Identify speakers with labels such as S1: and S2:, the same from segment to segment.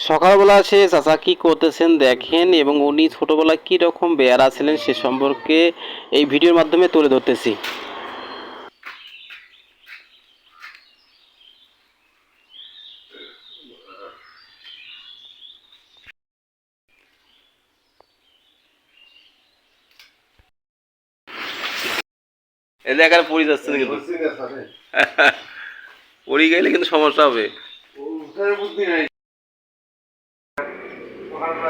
S1: সকালবেলা সে চাচা কি করতেছেন দেখেন এবং উনি ছোটবেলায় কি রকম বেয়ারা ছিলেন সে সম্পর্কে এই ভিডিওর মাধ্যমে তুলে ধরতেছি। জায়গায় পড়ে যাচ্ছে কিন্তু। পড়ে গেলে কিন্তু সমস্যা হবে।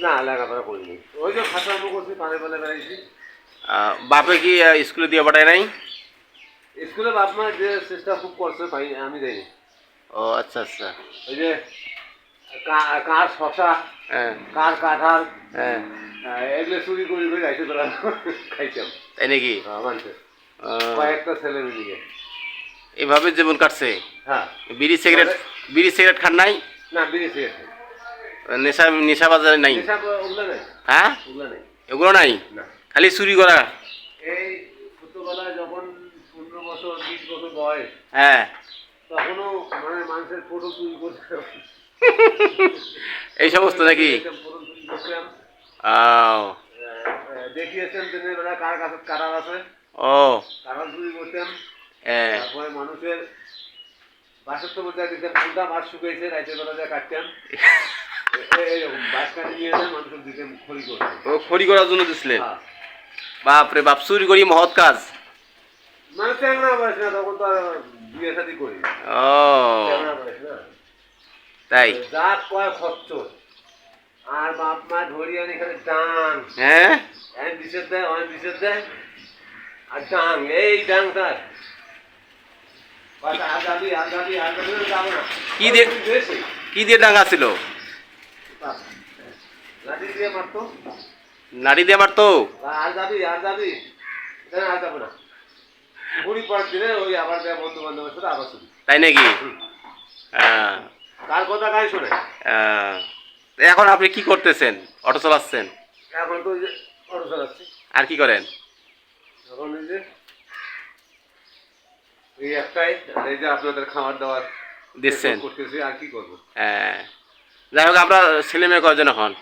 S2: না লেখাপড়া করিনি ওই খাতা করছি পানে পানে বেড়াইছি।
S1: বাপে কি স্কুলে দিয়ে পাঠায় নাই?
S2: স্কুলে বাপ মা যে চেষ্টা খুব করছে ভাই আমি যাইনি
S1: ও আচ্ছা আচ্ছা।
S2: ওই যে কার শশা
S1: হ্যাঁ।
S2: কার কাঁঠাল
S1: হ্যাঁ।
S2: এগুলো চুরি করি করে রাইতে তোরা খাইতাম।
S1: তাই নাকি?
S2: কয়েকটা ছেলে মিলিয়ে।
S1: এভাবে জীবন কাটছে?
S2: হ্যাঁ।
S1: বিড়ি সিগারেট বিড়ি সিগারেট খান নাই?
S2: না বেরিয়েছি আছে
S1: নেশা নেশা বাজারে নাই।
S2: এসব ওগুলো নেই।
S1: হ্যাঁ?
S2: ওগুলো নেই।
S1: এগুলো নাই?
S2: না।
S1: খালি চুরি করা।
S2: এই ছোটবেলায় যখন পনেরো বছর বিশ বছর বয়স
S1: হ্যাঁ।
S2: তখনও মানে মানুষের ফটো চুরি করতাম।
S1: এই সমস্ত নাকি?
S2: দেখিয়েছেন দিনের বেলা কার কাছে কারার আছে?
S1: ও।
S2: কারার চুরি
S1: হ্যাঁ
S2: তারপরে মানুষের বাসের তো মধ্যে দিতাম কোনটা মাছ শুকাইছে রাইতের বেলা দিয়ে কাটতাম
S1: ও খড়ি করার জন্য দিছিলেন
S2: হ্যাঁ।
S1: বাপরে বাপ চুরি করি মহৎ কাজ।
S2: মানে
S1: তাই?
S2: আর বাপ মা ধরি আনি এখানে ডাং।
S1: হ্যাঁ?
S2: এক বিশেষ দেয় অনেক বিশেষ দেয় আর ডাং এই ডাং তার।
S1: কি দিয়ে-
S2: বেশি।
S1: কি দিয়ে ডাঙ্গা ছিল।
S2: লাঠি দিয়ে মারতো
S1: নাড়ি দিয়ে মারতো?
S2: আর যাবি আর যাবি। আর যাব না। পরের দিনে ওই আবার বন্ধু বান্ধবের সাথে আবার শুরু
S1: তাই নাকি? হ্যাঁ।
S2: কার কথা শোনে।
S1: এখন আপনি কি করতেছেন? অটো চালাচ্ছেন?
S2: এখন তো অটো চালাচ্ছি।
S1: আর কি করেন?
S2: এখন এই যে এই একটাই এই যে আপনাদের খাবার দাবার
S1: দিচ্ছেন।
S2: করতেছি আর কি করব?
S1: হ্যাঁ। যাই হোক আপনার ছেলে মেয়ে কয়জন এখন?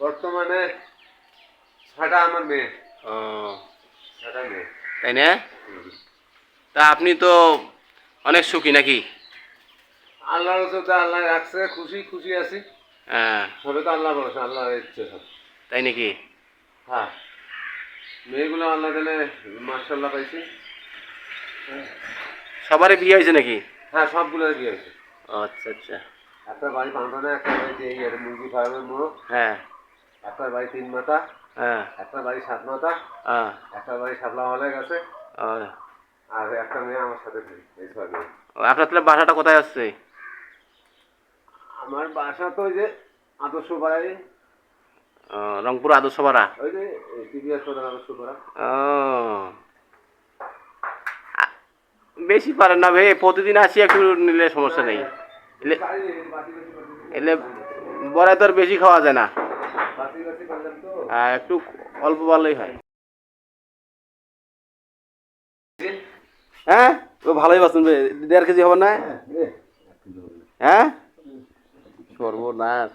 S2: বর্তমানে ছটা আমার মেয়ে।
S1: ও।
S2: ছটা মেয়ে।
S1: তাই না? তা আপনি তো অনেক সুখী নাকি?
S2: আল্লাহর ওষুধ আল্লাহ রাখছে খুশি খুশি আছি।
S1: হ্যাঁ।
S2: সবে তো আল্লাহ বলেছে আল্লাহর ইচ্ছে সব।
S1: তাই নাকি?
S2: হ্যাঁ। মেয়েগুলো আল্লাহ দিলে মার্শাল্লাহ পাইছি।
S1: সবারই বিয়ে হয়েছে নাকি?
S2: হ্যাঁ সবগুলোর বিয়ে হয়েছে।
S1: আচ্ছা আচ্ছা।
S2: একটা বাড়ি পান্টনে একটা বাড়ি যে ইয়ে মুরগি ফার্মের মোড়
S1: হ্যাঁ।
S2: একটা বাড়ি তিন মাথা।
S1: হ্যাঁ।
S2: একটা বাড়ি সাত মাথা।
S1: হ্যাঁ।
S2: একটা বাড়ি সাতলা হলে গেছে।
S1: ও,
S2: আর একটা মেয়ে আমার সাথে এই ছয় মেয়ে
S1: আপনার তাহলে বাসাটা কোথায় আসছে?
S2: আমার বাসা তো ওই যে আদর্শ পাড়ায়
S1: রংপুর আদর্শপাড়া?
S2: ওই যে টিভি হাসপাতাল আদর্শ পাড়া
S1: ও। বেশি পারেন না ভাই প্রতিদিন আসি একটু নিলে সমস্যা নেই। এলে বড়াই তো আর বেশি খাওয়া যায় না।
S2: তো
S1: একটু অল্প ভালোই হয়। হ্যাঁ? ও ভালোই বাসুন দেড় কেজি হবে না? হ্যাঁ? সর্বনাশ।